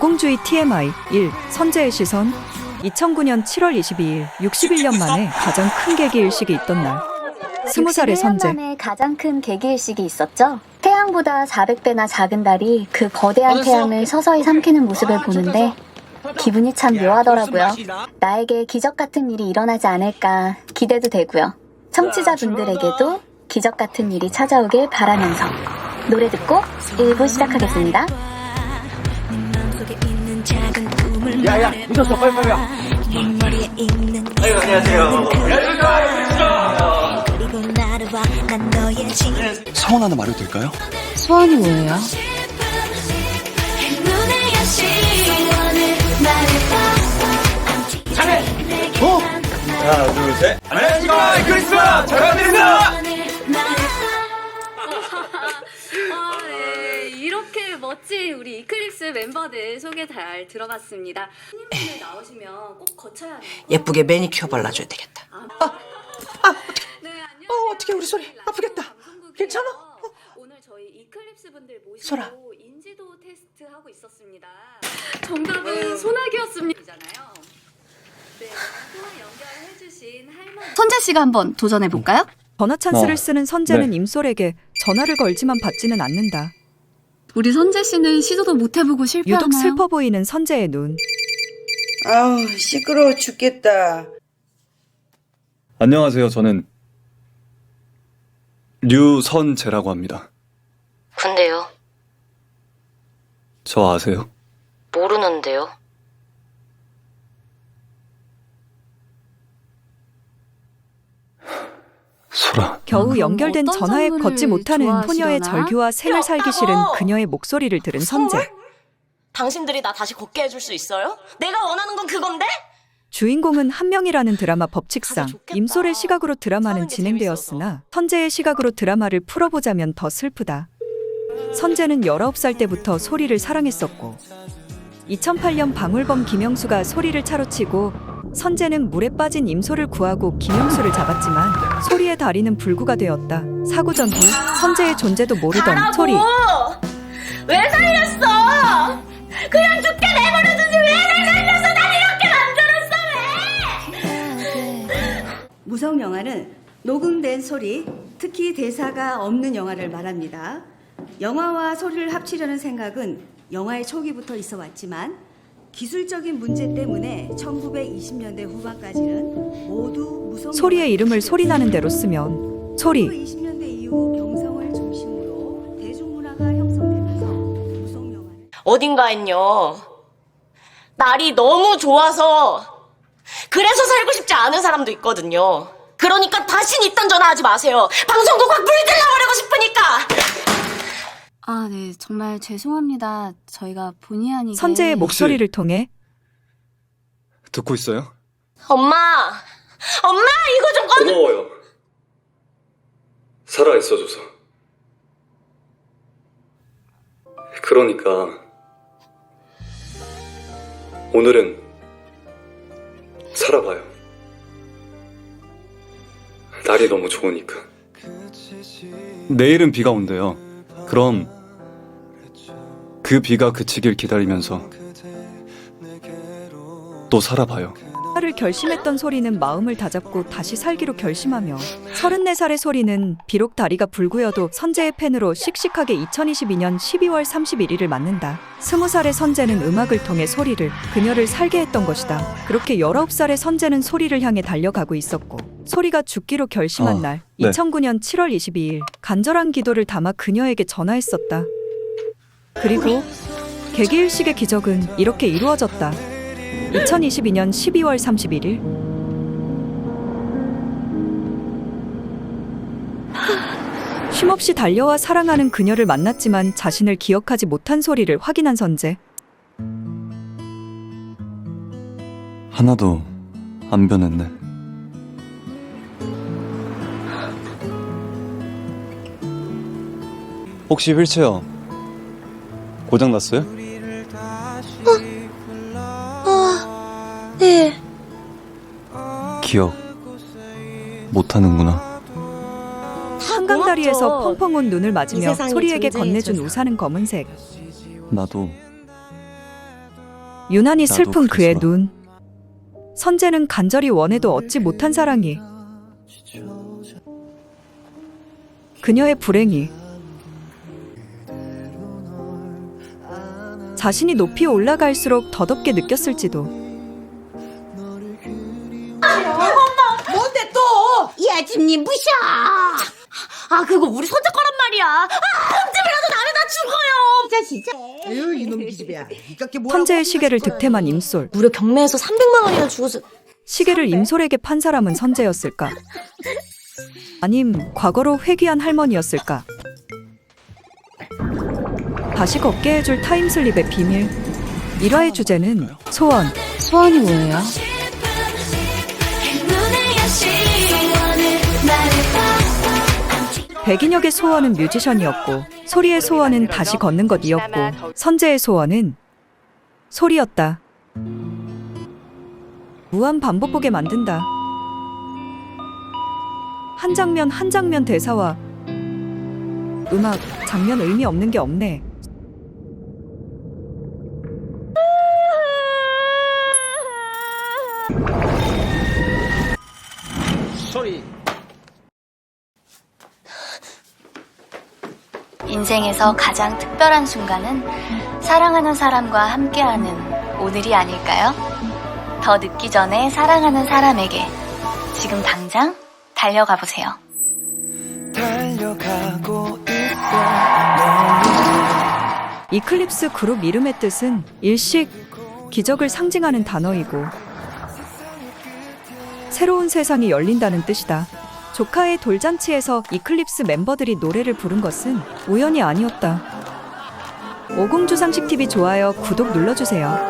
모공주의 TMI 1. 선재의 시선 2009년 7월 22일 61년 만에 가장 큰 계기일식이 있던 날 20살의 61년 선재 만에 가장 큰 계기일식이 있었죠. 태양보다 400배나 작은 달이 그 거대한 태양을 서서히 삼키는 모습을 보는데 기분이 참 묘하더라고요. 나에게 기적 같은 일이 일어나지 않을까 기대도 되고요. 청취자분들에게도 기적 같은 일이 찾아오길 바라면서 노래 듣고 1부 시작하겠습니다. 야야 늦었어 빨리 빨리 와 아유 안녕하세요. 소원 하나 말해도 될까요? 소원이 뭐예요? 하나 둘 셋. 안녕하십니까 크리스마 잘합니다. 멋진 우리 이클립스 멤버들 소개 잘 들어봤습니다. 손님분들 나오시면 꼭 거쳐야 하는 거. 예쁘게 매니큐어 발라줘야 되겠다. 네, 안녕하세요. 어, 어떡해, 우리 소리. 라디오 아프겠다. 방송국이에요. 괜찮아? 오늘 저희 이클립스 분들 모시고 소라. 인지도 테스트 하고 있었습니다. 정답은 소나기였습니다.잖아요. 네, 통화 연결해 주신 할머니. 선재 씨가 한번 도전해 볼까요? 전화 찬스를 어, 쓰는 선재는 네. 임솔에게 전화를 걸지만 받지는 않는다. 우리 선재 씨는 시도도 못 해보고 실패하나요? 유독 슬퍼 보이는 선재의 눈. 아우 시끄러워 죽겠다. 안녕하세요. 저는 류선재라고 합니다. 근데요, 저 아세요? 모르는데요. 소라. 겨우 그럼 연결된 어떤 전화에 선물을 걷지 못하는 좋아하시려나? 절규와 생을 살기 싫은 그녀의 목소리를 들은 선재. 당신들이 나 다시 걷게 해줄 수 있어요? 내가 원하는 건 그건데? 주인공은 한 명이라는 드라마 법칙상 좋겠다. 임솔의 시각으로 드라마는 사는 게 진행되었으나 선재의 시각으로 드라마를 풀어보자면 더 슬프다. 선재는 19살 때부터 소리를 사랑했었고 2008년 방울범 김영수가 소리를 차로 치고 선재는 물에 빠진 임솔을 구하고 김영수를 잡았지만 소리의 다리는 불구가 되었다. 사고 전 후 선재의 존재도 모르던 소리. 왜 살렸어? 그냥 죽게 내버려 두지 왜 날 살려서 날 이렇게 만들었어 왜? 무성 영화는 녹음된 소리, 특히 대사가 없는 영화를 말합니다. 영화와 소리를 합치려는 생각은 영화의 초기부터 있어 왔지만 기술적인 문제 때문에 1920년대 후반까지는 모두 무성 소리의 이름을 소리 나는 대로 쓰면 소리 20년대 이후 경성을 중심으로 대중문화가 형성되면서 무성 영화를 어딘가엔요. 날이 너무 좋아서 그래서 살고 싶지 않은 사람도 있거든요. 그러니까 다신 있던 전화하지 마세요. 방송국 확 물들러버리고 싶으니까. 아, 네. 정말 죄송합니다. 저희가 본의 아니게 선재의 목소리를 통해 듣고 있어요? 엄마, 엄마 이거 좀 꺼내. 고마워요. 살아 있어줘서. 그러니까 오늘은 살아봐요. 날이 너무 좋으니까. 내일은 비가 온대요. 그럼 그 비가 그치길 기다리면서 또 살아봐요. 살을 결심했던 소리는 마음을 다잡고 다시 살기로 결심하며 34살의 소리는 비록 다리가 불구여도 선재의 팬으로 씩씩하게 2022년 12월 31일을 맞는다. 20살의 선재는 음악을 통해 소리를 그녀를 살게 했던 것이다. 그렇게 19살의 선재는 소리를 향해 달려가고 있었고 소리가 죽기로 결심한 어, 날 네. 2009년 7월 22일 간절한 기도를 담아 그녀에게 전화했었다. 그리고 개기일식의 기적은 이렇게 이루어졌다. 2022년 12월 31일 쉼없이 달려와 사랑하는 그녀를 만났지만 자신을 기억하지 못한 소리를 확인한 선재. 하나도 안 변했네. 혹시 휠체어 고장 났어요? 네. 기억 못 하는구나. 한강다리에서 고맙죠. 펑펑 온 눈을 이 맞으며 세상에 소리에게. 건네준 우산은 검은색. 나도 유난히 나도 슬픈 그의. 눈. 선재는 간절히 원해도 얻지 못한 사랑이. 그녀의 불행이. 자신이 높이 올라갈수록 더덥게 느꼈을지도. 뭔데 또? 이 아줌님 무셔! 아 그거 우리 손자 거란 말이야. 아 흠집이라도 나면 나 죽어요. 진짜 진짜. 에휴 이놈 기집애야. 이깎게 뭐라고 선재의 시계를 득템한 임솔. 무려 경매에서 300만 원이나 주고서 시계를 임솔에게 판 사람은 선재였을까? 아님 과거로 회귀한 할머니였을까? 다시 걷게 해줄 타임슬립의 비밀. 일화의 주제는 소원. 소원이 뭐예요? 백인혁의 소원은 뮤지션이었고 소리의 소원은 다시 걷는 것이었고 선재의 소원은 소리였다. 무한 반복보게 만든다. 한 장면 한 장면 대사와 음악 장면 의미 없는 게 없네. 인생에서 가장 특별한 순간은 사랑하는 사람과 함께하는 오늘이 아닐까요? 더 늦기 전에 사랑하는 사람에게 지금 당장 달려가 보세요. 이클립스 그룹 이름의 뜻은 일식, 기적을 상징하는 단어이고 새로운 세상이 열린다는 뜻이다. 조카의 돌잔치에서 이클립스 멤버들이 노래를 부른 것은 우연이 아니었다. 오공주상식 TV 좋아요, 구독 눌러주세요.